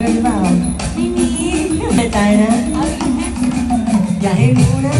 หรือเปล่าไม่มีแน่ใจนะ อย่าให้รู้นะ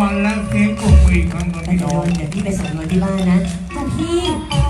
วันแล้วเค้กกลุ่มอีกครั้งกับพี่น้อง เดี๋ยวพี่ไปส่งนอนที่บ้านนะจ้ะพี่